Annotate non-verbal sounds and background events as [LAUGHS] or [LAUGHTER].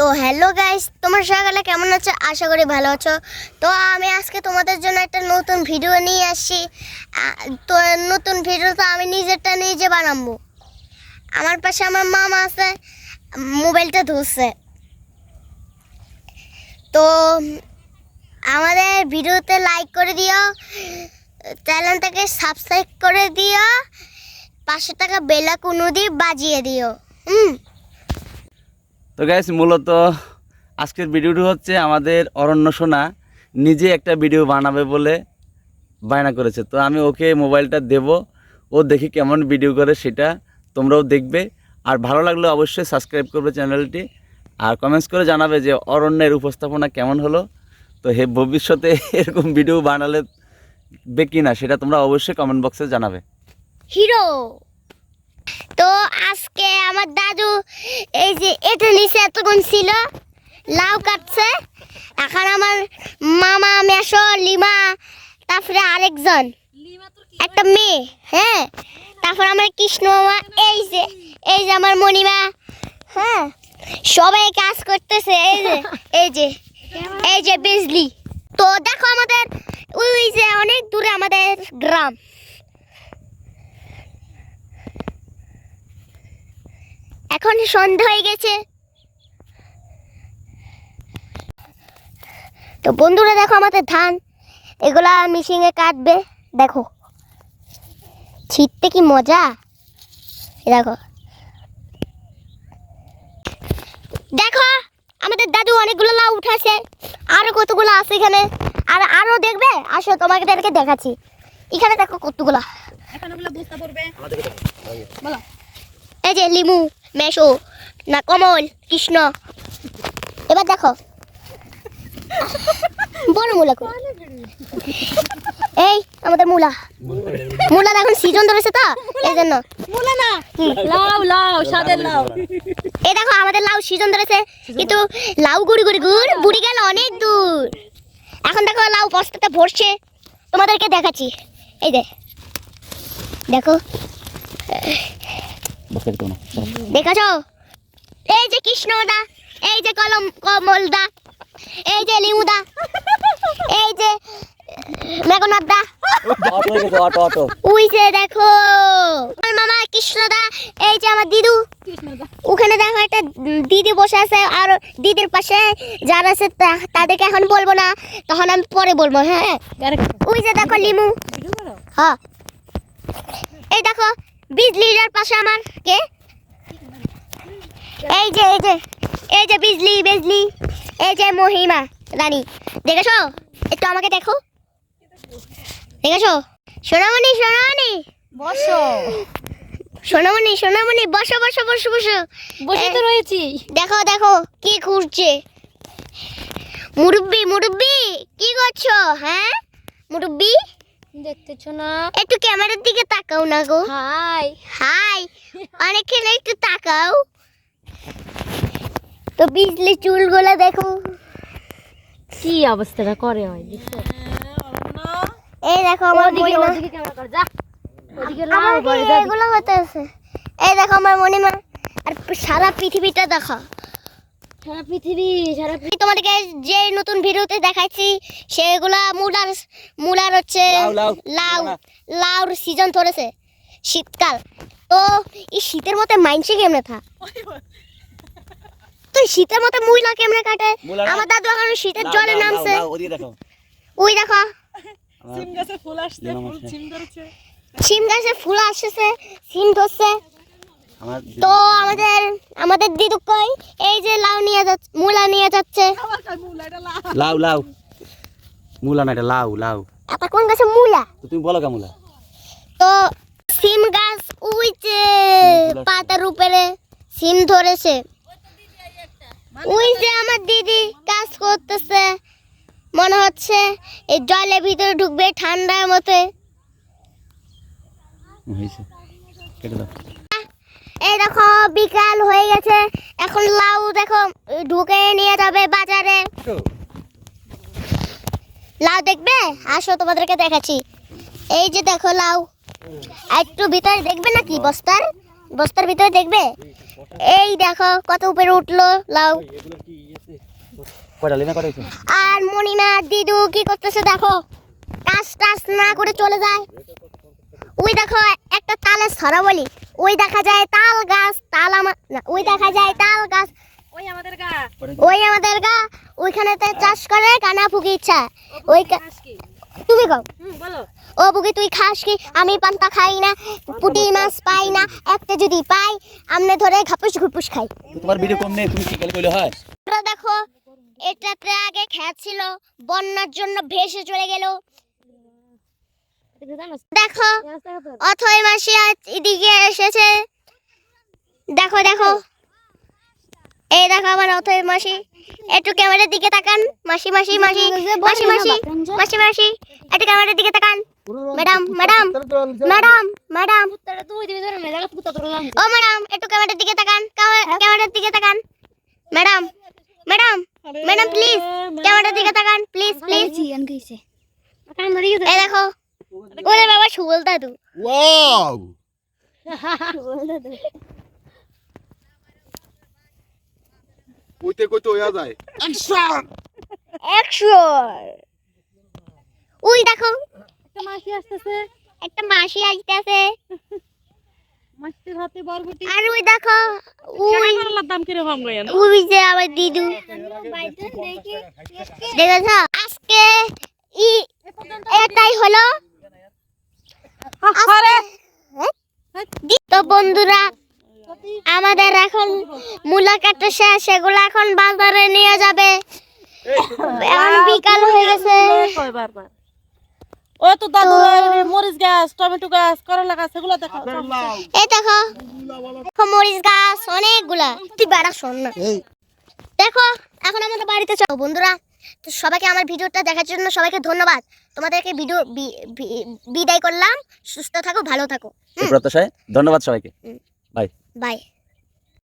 তো hello guys তোমার সকালে কেমন আছো? আশা করি ভালো আছো। তো আমি আজকে তোমাদের জন্য একটা নতুন ভিডিও নিয়ে আসছি। তো নতুন ভিডিও তো আমি নিজেরটা নিজে বানাবো। আমার পাশে আমার মামা আছে, মোবাইলটা ধরছে। তো আমাদের ভিডিওতে লাইক করে দিও চ্যানেলটাকে সাবস্ক্রাইব করে দিও, পাঁচশো টাকা বেলা কোনো দিয়ে বাজিয়ে দিও। হুম? তো গ্যাস মূলত আজকের ভিডিওটি হচ্ছে আমাদের অরণ্য সোনা নিজে একটা ভিডিও বানাবে বলে বায়না করেছে। তো আমি ওকে মোবাইলটা দেব, ও দেখি কেমন ভিডিও করে সেটা তোমরাও দেখবে। আর ভালো লাগলে অবশ্যই সাবস্ক্রাইব করবে চ্যানেলটি, আর কমেন্টস করে জানাবে যে অরণ্যের উপস্থাপনা কেমন হলো। তো হে, ভবিষ্যতে [LAUGHS] এরকম ভিডিও বানালে বে কি না সেটা তোমরা অবশ্যই কমেন্ট বক্সে জানাবে। হিরো! তো আজকে আমার দাদু এই যে এটা নিচে এতক্ষণ ছিল লাউ কাটছে। এখন আমার মামা মেশো লিমা তারপরে আরেকজন। একটা মেয়ে হ্যাঁ। তারপর আমার কৃষ্ণ মামা এই যে এই যে আমার মণিমা হ্যাঁ। সবাই কাজ করতেছে এই যে এই যে এই যে বিজলি। তো দেখো আমাদের ওই যে অনেক দূরে আমাদের গ্রাম। এখন সন্ধ্যা হয়ে গেছে। তো বন্ধুরা দেখো আমাদের ধান। এগুলা মিশিংয়ে কাটবে। দেখো। ছিটতে কি মজা? দেখো। দেখো আমাদের দাদু অনেকগুলো লাউ উঠাছে। আরও কতগুলো আছে এখানে? আর আরও দেখবে? আসো তোমাকে তাদেরকে দেখাচ্ছি। এখানে দেখো কতগুলো। কতগুলা এই যে লিমু মেশো না কমল কৃষ্ণ। এবার দেখো। বড় মূলা কই? এই আমাদের মূলা। মূলার এখন সিজন ধরেছে তো এই জন্য মূলা না। লাউ লাউ সাদের লাউ। এই দেখো আমাদের লাউ সিজন ধরেছে কিন্তু লাউ গুড়ি গুড়ি গুড় বুড়ি গেল অনেক দূর। এখন দেখো লাউ বস্তাটা ভরছে। তোমাদেরকে দেখাচ্ছি। এই যে দেখো। দেখেছ? এই যে কৃষ্ণদা এই যে কলম কমলদা এই যে লিমুদা এই যে মেঘনাথদা অটো অটো অটো ওই যে দেখো। আমার মামা কৃষ্ণদা এই যে আমার দিদু। ওখানে দেখো একটা দিদি বসে আছে আর দিদির পাশে যারা আছে তা- তাদেরকে এখন বলব না তখন আমি পরে বলব হ্যাঁ? ওই যে দেখো লিমু। হ্যাঁ। এই দেখো বিজলিটার পাশে আমার কে? এই যে এই যে এই যে বিজলি বিজলি এই যে মহিমা রানী। দেখেছ? একটু আমাকে দেখো। দেখেছ? সোনামণি সোনামণি। বসো। সোনামণি সোনামণি বসো বসো বসো বসো। বসে তো রয়েছি। দেখো দেখো কি ঘুরছে মুরব্বি মুরব্বি কি করছ? হ্যাঁ? মুরব্বি? দেখতেছ না? একটু ক্যামেরার দিকে তাকাও না গো। হাই। হাই। অনেকক্ষণ একটু তাকাও। তো বিজলি চুলগুলো দেখো। কি অবস্থাটা করে হয় এই দেখো আমার যা। এগুলো হতে আছে? এই দেখো আমার মণিমা আর সারা পৃথিবীটা দেখো সারা পৃথিবী সারা আমি তোমাদেরকে যে নতুন ভিডিওতে দেখাচ্ছি সেগুলা মুলার মুলার হচ্ছে লাউ। লাউর সিজন ধরেছে শীতকাল। তো এই শীতের মধ্যে মাইনসে কেমনে থা তো শীতের মধ্যে মুইলা কেমনে কাটে? মুলা। আমার দাদু এখন শীতের জলে নামছে। ওই দেখো। সিম গাছে ফুল আসছে ফুল সিম সিম গাছে ফুল আসছে সিম ধরছে। তো আমাদের আমাদের দিদু কই? এই যে লাউ নিয়ে যাচ্ছে মুলা নিয়ে যাচ্ছে। লাউ লাউ। মূলা না এটা লাউ লাউ। এটা কোন গাছে মুলা? তো তুমি বলো কামুলা তো সিম গাছ ওই যে পাতার উপরে সিম ধরেছে। ওই যে আমার দিদি কাজ করতেছে। মনে হচ্ছে এই জলের ভিতরে ঢুকবে ঠান্ডার মতে। হয়েছে। কেটে দাও। এই দেখো বিকাল হয়ে গেছে। এখন লাউ দেখো ঢুকে নিয়ে যাবে বাজারে। লাউ দেখবে? আসো তোমাদেরকে দেখাচ্ছি। এই যে দেখো লাউ। একটু ভিতরে দেখবে নাকি বস্তার? বস্তার ভিতরে দেখবে? এই দেখো কত উপরে উঠল লাউ? আর মনিমা দিদু কি করতেছে দেখো? কাজ টাজ না করে চলে যায়। ওই দেখো একটা তালের ছড়া বলি। ওই দেখা যায় তাল গাছ তাল আমার না ওই দেখা যায় তাল গাছ। ওই আমাদের গা। ওই আমাদের গা ওইখানেতে চাষ করে কানা ফুকি ইচ্ছা ওই তুমি কও। বলো। ও বুকি তুই খাস কি? আমি পান্তা খাই না পুঁটি মাছ পাই না একটা যদি পাই আমনে ধরে ঘাপুস ঘুপুস খাই। তোমার ভিডিও কম নেই তুমি গেলে কইলে হয়? দেখো এটাতে আগে খেত ছিল বন্যার জন্য ভেসে চলে গেল। দেখো? অথই মাসি আজ এদিকে এসেছে। দেখো দেখো। এই দেখো আমার অথই মাসি। একটু ক্যামেরার দিকে তাকান। মাসি মাসি মাসি। মাসি মাসি। মাসি মাসি। একটু ক্যামেরার দিকে তাকান। Madam madam madam madam. ও ম্যাডাম একটু ক্যামেরার দিকে তাকান। ক্যামে- ক্যামেরার দিকে তাকান। ম্যাডাম ম্যাডাম ম্যাডাম প্লিজ ক্যামেরার দিকে তাকান। প্লিজ প্লিজ এই দেখো ওরে বাবা সুবল দাদু Wow! কইতে কইতে হইয়া যায়। অ্যাকশন! ওই দেখো। একটা মাসি আসতেছে। একটা মাসি আসতেছে। মাসির হাতে বরবটি। আর ওই দেখো ওই দাম কীরকম কম গয়েন ওই যে আমার দিদু। দেখেছ? আজকে ই এটাই হলো তো বন্ধুরা আমাদের এখন মূলা কাটা শেষ। সেগুলো এখন বাজারে নিয়ে যাবে। এখন বিকাল হয়ে গেছে। ও তো দাদু মরিচ গাছ টমেটো গাছ করলা গাছ এগুলো দেখা এই দেখো দেখো মরিচ গাছ অনেকগুলা। তুই বেড়া শোন না। দেখো এখন আমাদের বাড়িতে চলো বন্ধুরা। তো সবাইকে আমার ভিডিওটা দেখার জন্য সবাইকে ধন্যবাদ। তোমাদেরকে ভিডিও বিদায় করলাম। সুস্থ থাকো ভালো থাকো। প্রত্যাশায় ধন্যবাদ সবাইকে। Bye bye